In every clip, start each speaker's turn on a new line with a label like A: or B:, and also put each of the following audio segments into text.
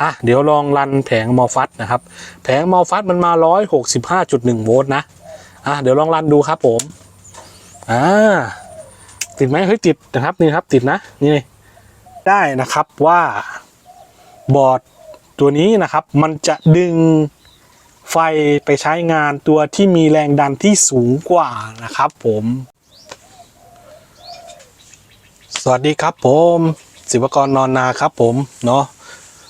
A: อะเดี๋ยวลองรันแผงมอฟัตนะครับ แผงมอฟัตมันมา 165.1 โวลต์นะอะเดี๋ยวลองรันดูครับผมอ่าติดไหมเฮ้ยติดนะครับนี่ครับติดนะนี่ได้นะครับว่าบอร์ดตัวนี้นะครับ มันจะดึงไฟไปใช้งานตัวที่มีแรงดันที่สูงกว่านะครับผม สวัสดีครับผม ศิวกรนอนนาครับผมเนาะ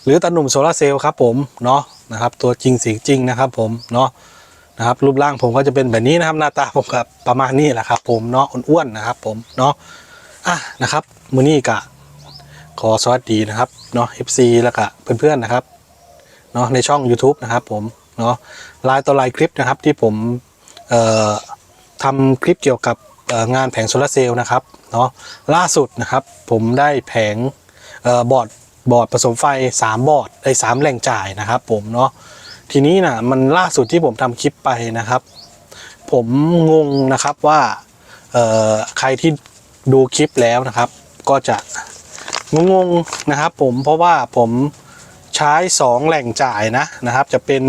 A: หรือตาหนุ่มโซลาเซลล์ครับผมเนาะนะครับตัวจริงเสียงจริงนะครับผมเนาะนะครับรูปร่างผมก็จะเป็นแบบนี้นะครับหน้าตาผมกับประมาณนี้แหละครับผมเนาะอ้วนๆนะครับผมเนาะอะนะครับมือนี้กะขอสวัสดีนะครับเนาะ FC แล้วก็เพื่อนๆนะครับเนาะในช่อง YouTube นะครับผมเนาะลายต่อลายคลิปนะครับที่ผมเอ่อทำคลิปเกี่ยวกับงานแผงโซลาเซลล์นะครับเนาะล่าสุดนะครับผมได้แผงเอ่อบอร์ด บอร์ดผสมไฟ 3 บอร์ดไอ้สามแหล่งจ่ายนะครับผมเนาะทีนี้นะมันล่าสุดที่ผมทำคลิปไปนะครับ ผมงงนะครับว่าใครที่ดูคลิปแล้วนะครับ ก็จะงงๆนะครับ ผมเพราะว่าผมใช้ 2 แหล่งจ่ายนะนะครับ จะเป็น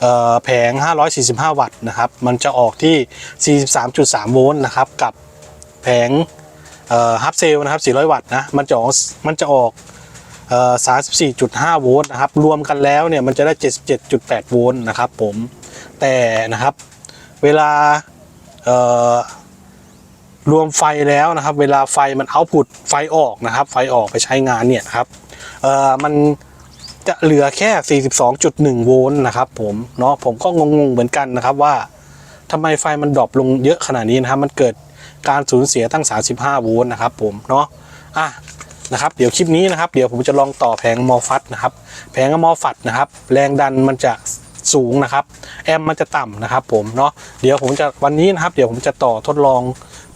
A: เอ่อแผง 545 วัตต์นะครับ มันจะออกที่ 43.3 โวลต์นะครับ กับแผงฮับเซลนะครับ 400 วัตต์นะ มันจะออกมันจะออก 34.5 โวลต์นะครับ รวมกันแล้วเนี่ยมันจะได้ 77.8 โวลต์นะครับผม แต่นะครับเวลารวมไฟแล้วนะครับ เวลาไฟมันเอาพุตไฟออกนะครับ ไฟออกไปใช้งานเนี่ยครับมันจะเหลือแค่ 42.1 โวลต์นะครับผมเนาะผมก็งงๆเหมือนกันนะครับว่าทำไมไฟมันดรอปลงเยอะขนาดนี้นะครับ มันเกิดการสูญเสียตั้ง 35 โวลต์นะครับผมเนาะอะ นะครับเดี๋ยวคลิปนี้นะครับเดี๋ยวผมจะลองต่อแผงมอฟัตนะครับแผงมอฟัตนะครับแรงดันมันจะสูงนะครับ แอมมันจะต่ำนะครับ ผมเนาะเดี๋ยวผมจะวันนี้นะครับ เดี๋ยวผมจะต่อทดลอง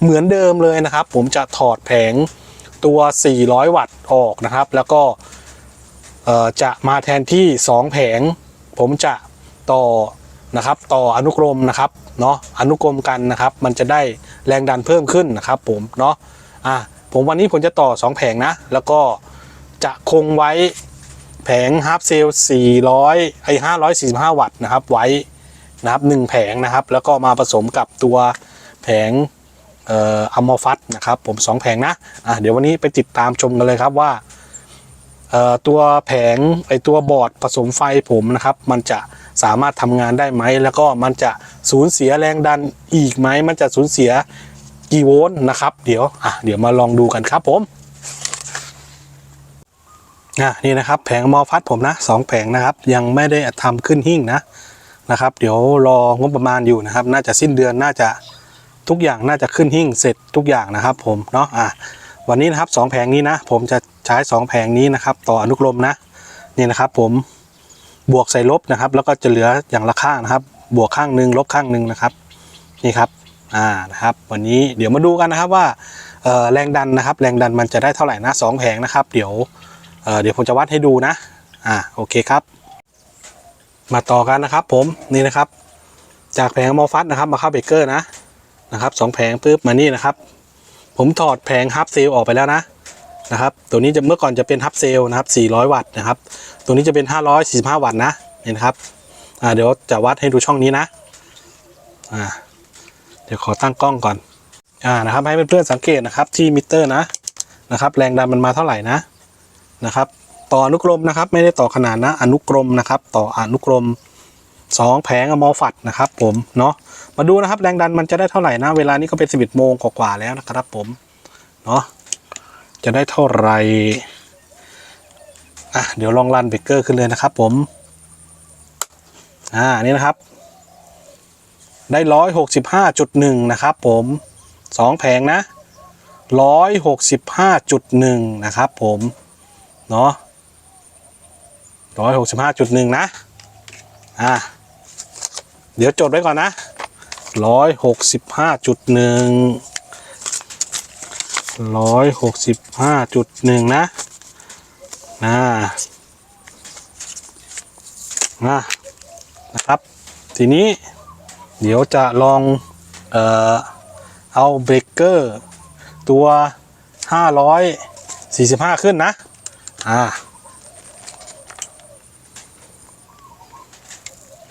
A: เหมือนเดิมเลยนะครับ ผมจะถอดแผงตัว 400 วัตต์ออกนะครับ แล้วก็จะมาแทนที่ 2 แผง ผมจะต่อนะครับ ต่ออนุกรมนะครับเนาะอนุกรมกันนะครับ มันจะได้แรงดันเพิ่มขึ้นนะครับ ผมเนาะอะ ผมวันนี้ผมจะต่อ 2 แผงนะ แล้วก็จะคงไว้แผงฮาร์ปเซล400ไอ้545 วัตต์นะครับไว้นะครับหนึ่งแผงนะครับ แล้วก็มาผสมกับตัวแผงเอ่ออัมมอฟัตนะครับ ผม 2 แผงนะอะเดี๋ยววันนี้ไปติดตามชมกันเลยครับว่าเอ่อตัวแผงไอ้ตัวบอร์ดผสมไฟผมนะครับ มันจะสามารถทำงานได้ไหม แล้วก็มันจะสูญเสียแรงดันอีกไหม มันจะสูญเสีย กี่โวลต์นะครับ เดี๋ยวอะเดี๋ยวมาลองดูกันครับผมอะนี่นะครับแผงมอฟัดผมนะสองแผงนะครับ ยังไม่ได้ทำขึ้นหิ้งนะนะครับ เดี๋ยวรองบประมาณอยู่นะครับ น่าจะสิ้นเดือนน่าจะทุกอย่างน่าจะขึ้นหิ้งเสร็จทุกอย่างนะครับ ผมเนาะอะวันนี้นะครับสองแผงนี้นะ ผมจะใช้สองแผงนี้นะครับ ต่ออนุกรมนะนี่นะครับ ผมบวกใส่ลบนะครับ แล้วก็จะเหลืออย่างละข้างนะครับ บวกข้างหนึ่งลบข้างหนึ่งนะครับ นี่ครับ อ่านะครับ วันนี้เดี๋ยวมาดูกันนะครับว่าแรงดันนะครับ แรงดันมันจะได้เท่าไหร่นะสองแผงนะครับ เดี๋ยวเเดี๋ยวผมจะวัดให้ดูนะอ่าโอเคครับ มาต่อกันนะครับผมนี่นะครับ จากแผงมอฟัตนะครับมาเข้าเบเกอร์นะนะครับสองแผงปุ๊บมานี่นะครับ ผมถอดแผงฮับเซลออกไปแล้วนะนะครับ ตัวนี้จะเมื่อก่อนจะเป็นฮับเซลนะครับ 400 วัตต์นะครับ ตัวนี้จะเป็น 545 วัตต์นะเห็นครับ อ่าเดี๋ยวจะวัดให้ดูช่องนี้นะ อ่า เดี๋ยวขอตั้งกล้องก่อน อ่านะครับ ให้เพื่อนๆสังเกตนะครับที่มิเตอร์นะนะครับ แรงดันมันมาเท่าไหร่นะนะครับ ต่ออนุกรมนะครับ ไม่ได้ต่อขนาดนะ อนุกรมนะครับ ต่ออนุกรม 2 แผงอมอฟัดนะครับ ผมเนาะมาดูนะครับ แรงดันมันจะได้เท่าไหร่นะ เวลานี้ก็เป็น 11โมงกว่าๆแล้วนะครับผมเนาะจะได้เท่าไหร่อะเดี๋ยวลองรันเบรกเกอร์ขึ้นเลยนะครับ ผมอ่านี่นะครับ ได้ร้อยหกสิบห้าจุดหนึ่งนะครับผมสองแผงนะร้อยหกสิบห้าจุดหนึ่งนะครับผมเนาะร้อยหกสิบห้าจุดหนึ่งนะอ่าเดี๋ยวจดไว้ก่อนนะร้อยหกสิบห้าจุดหนึ่งร้อยหกสิบห้าจุดหนึ่งนะนะนะนะครับ ทีนี้ เดี๋ยวจะลองเอ่อเอาเบรกเกอร์ตัว 545 ขึ้นนะ อ่า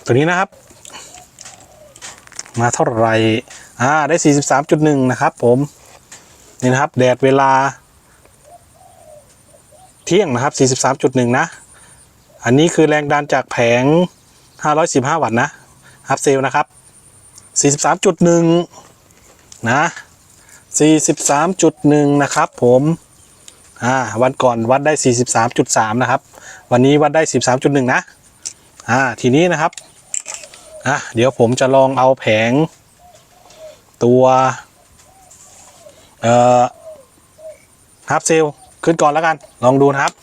A: ตัวนี้นะครับ มาเท่าไหร่ อ่า ได้ 43.1 นะครับผม นี่นะครับ แดดเวลา เที่ยงนะครับ 43.1 นะ อันนี้คือแรงดันจากแผง 515 วัตต์นะฮับเซลนะครับ 43.1 นะ 43.1 นะครับผมอ่าวันก่อนวัดได้ 43.3 นะครับ วันนี้วัดได้ 13.1 นะอ่าทีนี้นะครับอะเดี๋ยวผมจะลองเอาแผงตัวเอ่อฮับเซลขึ้นก่อนแล้วกัน ลองดูนะครับ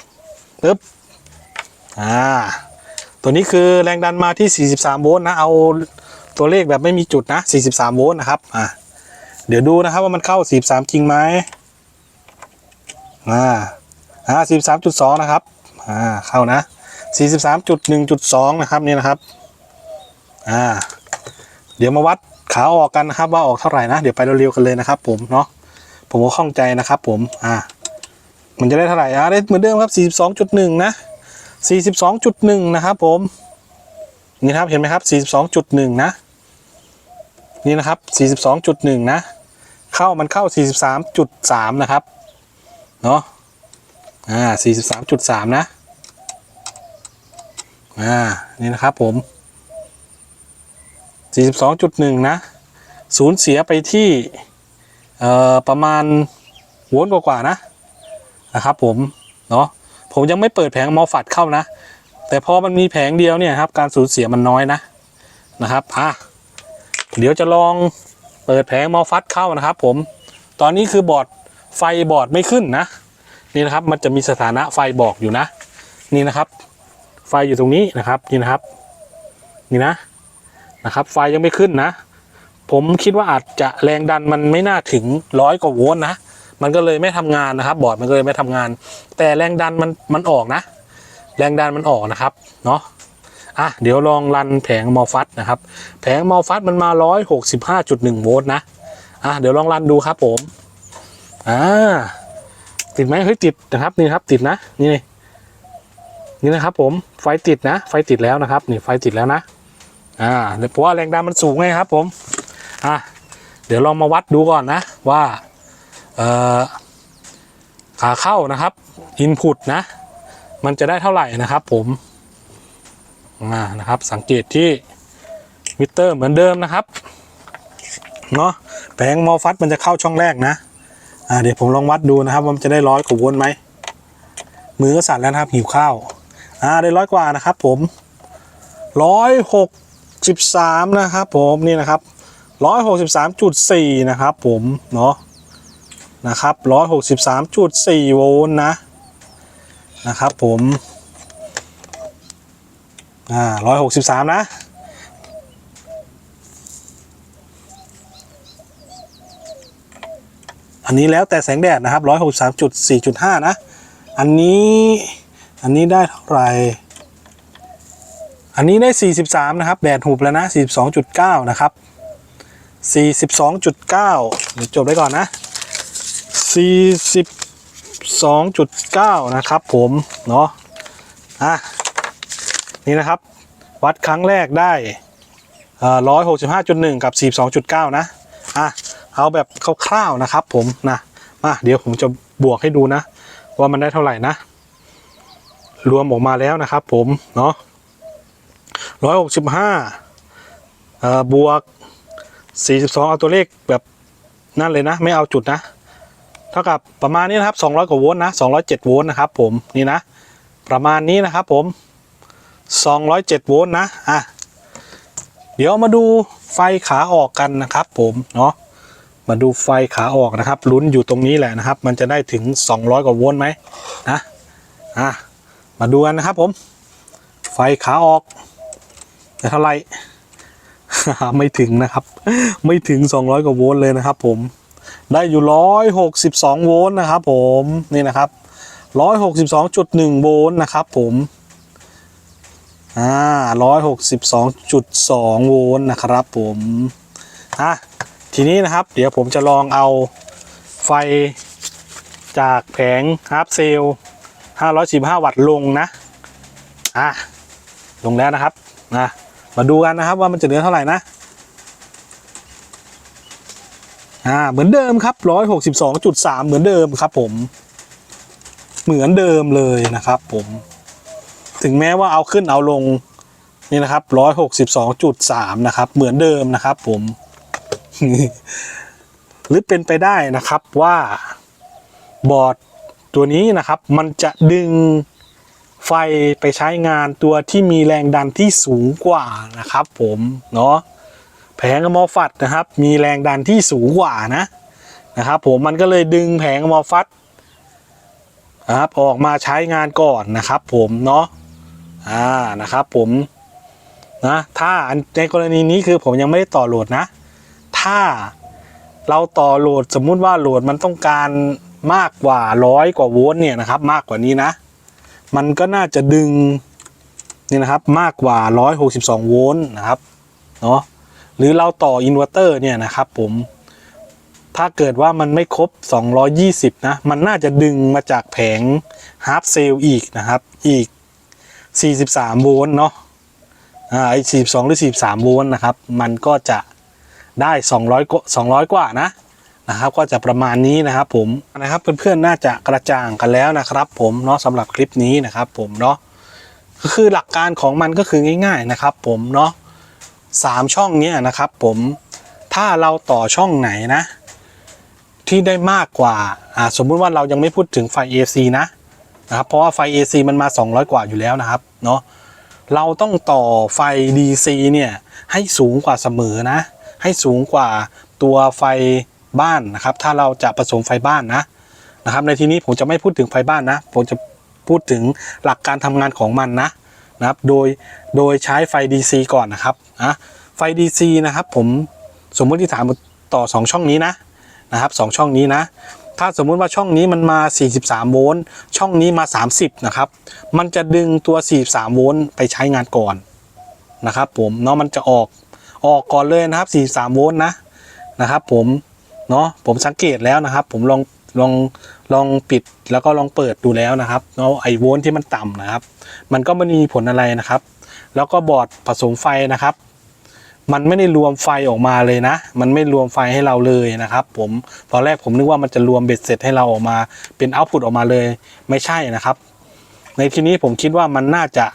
A: ปึ๊บอ่าตัวนี้คือแรงดันมาที่ 43 โวลต์นะ เอา ตัวเลขแบบไม่มีจุดนะ 43 โวลต์นะครับอ่าเดี๋ยวดูนะครับว่ามันเข้า 43 จริงไหมอ่าอ่า43.2 นะครับอ่าเข้านะ 43.1.2 นะครับนี่นะครับอ่าเดี๋ยวมาวัดขาออกกันนะครับว่าออกเท่าไหร่นะ เดี๋ยวไปเร็วๆกันเลยนะครับ ผมเนาะผมก็ข้องใจนะครับ ผมอ่ามันจะได้เท่าไหร่อ่าได้เหมือนเดิมครับ 42.1 นะ 42.1 นะครับ ผมนี่ครับเห็นไหมครับ 42.1 นะ นี่นะครับ 42.1 นะ เข้ามันเข้า 43.3 นะครับ เนาะอ่า 43.3 นะ อ่า นี่นะครับผม 42.1 นะ สูญเสียไปที่ เอ่อ ประมาณโวลต์กว่าๆนะ นะครับผม เนาะผมยังไม่เปิดแผงมอฟัดเข้านะ แต่พอมันมีแผงเดียวเนี่ยครับ การสูญเสียมันน้อยนะ นะครับ อะ เดี๋ยวจะลองเปิดแผงมอฟัดเข้านะครับ ผม ตอนนี้คือบอร์ดไฟบอร์ดไม่ขึ้นนะ นี่นะครับมันจะมีสถานะไฟบอกอยู่นะ นี่นะครับ ไฟอยู่ตรงนี้นะครับนี่นะครับ นี่นะนะครับ ไฟยังไม่ขึ้นนะ ผมคิดว่าอาจจะแรงดันมันไม่น่าถึงร้อยกว่าโวลต์นะมันก็เลยไม่ทำงานนะครับ บอร์ดมันก็เลยไม่ทำงาน แต่แรงดันมันมันออกนะ แรงดันมันออกนะครับเนาะ อะเดี๋ยวลองรันแผงมอฟัตนะครับ แผงมอฟัตมันมา 165.1 โวลต์นะอะเดี๋ยวลองรันดูครับผมอ่าติดไหมเฮ้ยติดนะครับนี่ครับติดนะนี่นี่นี่นะครับผมไฟติดนะ ไฟติดแล้วนะครับนี่ไฟติดแล้วนะอ่าเดี๋ยวเพราะว่าแรงดันมันสูงไงครับผมอะเดี๋ยวลองมาวัดดูก่อนนะว่าเอ่อขาเข้านะครับอินพุตนะ มันจะได้เท่าไหร่นะครับผม อ่านะครับสังเกตที่มิเตอร์เหมือนเดิมนะครับเนาะแผงมอฟัตมันจะเข้าช่องแรกนะอ่าเดี๋ยวผมลองวัดดูนะครับว่ามันจะได้ร้อยกว่าโวลต์ไหมมือก็สั่นแล้วนะครับหิวข้าวอ่าได้ร้อยกว่านะครับ ผมร้อยหกสิบสามนะครับ ผมนี่นะครับร้อยหกสิบสามจุดสี่นะครับ ผมเนาะนะครับร้อยหกสิบสามจุดสี่โวลต์นะนะครับ ผม อ่าร้อยหกสิบสามนะอันนี้แล้วแต่แสงแดดนะครับร้อยหกสามจุดสี่จุดห้านะ อันนี้อันนี้ได้เท่าไหร่ อันนี้ได้สี่สิบสามนะครับแดดหุบแล้วนะสี่สิบสองจุดเก้านะครับสี่สิบสองจุดเก้าเดี๋ยวจบได้ก่อนนะสี่สิบ2.9นะครับผม เนาะอะนี่นะครับ วัดครั้งแรกได้ร้อยหกสิบห้าจุดหนึ่งกับสี่สองจุดเก้านะอะเอาแบบคร่าวๆนะครับผมนะมาเดี๋ยวผมจะบวกให้ดูนะ ว่ามันได้เท่าไหร่นะ รวมออกมาแล้วนะครับผมเนาะร้อยหกสิบห้าบวกสี่สิบสองเอาตัวเลขแบบนั่นเลยนะ ไม่เอาจุดนะ เท่ากับประมาณนี้นะครับ200กว่าโวลต์นะ207โวลต์นะครับผมนี่นะ ประมาณนี้นะครับผม 207 โวลต์นะอะเดี๋ยวมาดูไฟขาออกกันนะครับ ผมเนาะมาดูไฟขาออกนะครับลุ้นอยู่ตรงนี้แหละนะครับ มันจะได้ถึง 200 กว่าโวลต์ไหมนะอะมาดูกันนะครับผม ไฟขาออกจะเท่าไหร่ไม่ถึงนะครับ ไม่ถึง 200 กว่าโวลต์เลยนะครับ ผมได้อยู่ร้อยหกสิบสองโวลต์นะครับ ผมนี่นะครับร้อยหกสิบสองจุดหนึ่งโวลต์นะครับ ผม อ่าร้อยหกสิบสองจุดสองโวลต์นะครับผมอะทีนี้นะครับ เดี๋ยวผมจะลองเอาไฟจากแผงฮาร์ปเซล515วัตต์ลงนะ อะ ลงแล้วนะครับนะมาดูกันนะครับว่ามันจะเหลือเท่าไหร่นะอ่าเหมือนเดิมครับร้อยหกสิบสองจุดสามเหมือนเดิมครับผม เหมือนเดิมเลยนะครับผม ถึงแม้ว่าเอาขึ้นเอาลงนี่นะครับร้อยหกสิบสองจุดสามนะครับ เหมือนเดิมนะครับ ผม หรือเป็นไปได้นะครับว่าบอร์ดตัวนี้นะครับ มันจะดึงไฟไปใช้งานตัวที่มีแรงดันที่สูงกว่านะครับ ผมเนาะแผงอมอฟัดนะครับ มีแรงดันที่สูงกว่านะนะครับ ผมมันก็เลยดึงแผงอมอฟัดนะครับออกมาใช้งานก่อนนะครับ ผมเนาะ อ่านะครับผมนะถ้าในกรณีนี้คือผมยังไม่ได้ต่อโหลดนะ ถ้าเราต่อโหลดสมมุติว่าโหลดมันต้องการมากกว่าร้อยกว่าโวลต์เนี่ยนะครับมากกว่านี้นะ มันก็น่าจะดึงนี่นะครับมากกว่า 162 โวลต์นะครับเนาะหรือเราต่ออินเวอร์เตอร์เนี่ยนะครับผมถ้าเกิดว่ามันไม่ครบ 220 นะ มันน่าจะดึงมาจากแผงฮาร์เซลอีกนะครับ อีก 43 โวลต์เนาะอ่าไอ้42 หรือ 43 โวลต์นะครับ มันก็จะได้ 200กว่า200 กว่านะนะครับก็จะประมาณนี้นะครับผมนะครับเพื่อนๆน่าจะกระจ่างกันแล้วนะครับ ผมเนาะสำหรับคลิปนี้นะครับ ผมเนาะก็คือหลักการของมันก็คือง่าย ๆนะครับ ผมเนาะสามช่องเนี้ยนะครับ ผมถ้าเราต่อช่องไหนนะ ที่ได้มากกว่าอ่าสมมุติว่าเรายังไม่พูดถึงไฟ AC นะ นะครับ เพราะว่าไฟ AC มันมา 200 กว่าอยู่แล้วนะครับเนาะเราต้องต่อไฟ DC เนี่ยให้สูงกว่าเสมอนะ ให้สูงกว่าตัวไฟบ้านนะครับ ถ้าเราจะผสมไฟบ้านนะนะครับ ในที่นี้ผมจะไม่พูดถึงไฟบ้านนะ ผมจะพูดถึงหลักการทำงานของมันนะนะครับ โดยโดยใช้ไฟ DC ก่อนนะครับนะไฟ DC นะครับ ผมสมมติฐานต่อ 2 ช่องนี้นะนะครับสองช่องนี้นะ ถ้าสมมุติว่าช่องนี้มันมา 43 โวลต์ช่องนี้มา 30 นะครับ มันจะดึงตัว 43 โวลต์ไปใช้งานก่อนนะครับ ผมเนาะมันจะออกออกก่อนเลยนะครับ 43 โวลต์นะนะครับ ผมเนาะผมสังเกตแล้วนะครับ ผมลองลองลองปิดแล้วก็ลองเปิดดูแล้วนะครับเนาะไอโวลต์ที่มันต่ำนะครับ มันก็ไม่มีผลอะไรนะครับ แล้วก็บอร์ดผสมไฟนะครับ มันไม่ได้รวมไฟออกมาเลยนะ มันไม่รวมไฟให้เราเลยนะครับ ผมตอนแรกผมนึกว่ามันจะรวมเบ็ดเสร็จให้เราออกมา เป็นเอาต์พุตออกมาเลย ไม่ใช่นะครับ ในที่นี้ผมคิดว่ามันน่าจะ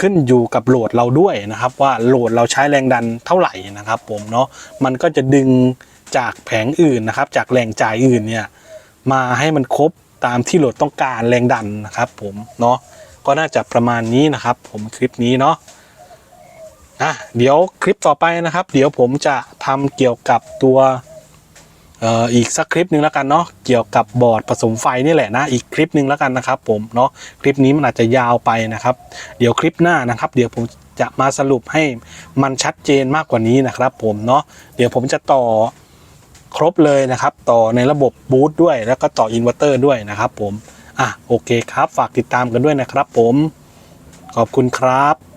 A: ขึ้นอยู่กับโหลดเราด้วยนะครับ ว่าโหลดเราใช้แรงดันเท่าไหร่นะครับ ผมเนาะมันก็จะดึงจากแผงอื่นนะครับ จากแรงจ่ายอื่นเนี่ยมาให้มันครบตามที่โหลดต้องการแรงดันนะครับ ผมเนาะก็น่าจะประมาณนี้นะครับ ผมคลิปนี้เนาะ่ะเดี๋ยวคลิปต่อไปนะครับ เดี๋ยวผมจะทำเกี่ยวกับตัวเอ่ออีกสักคลิปหนึ่งแล้วกันเนาะเกี่ยวกับบอร์ดผสมไฟนี่แหละนะอีกคลิปหนึ่งแล้วกันนะครับ ผมเนาะคลิปนี้มันอาจจะยาวไปนะครับ เดี๋ยวคลิปหน้านะครับ เดี๋ยวผมจะมาสรุปให้มันชัดเจนมากกว่านี้นะครับ ผมเนาะเดี๋ยวผมจะต่อครบเลยนะครับ ต่อในระบบบูตด้วย แล้วก็ต่ออินเวอร์เตอร์ด้วยนะครับ ผมอะโอเคครับ ฝากติดตามกันด้วยนะครับ ผมขอบคุณครับ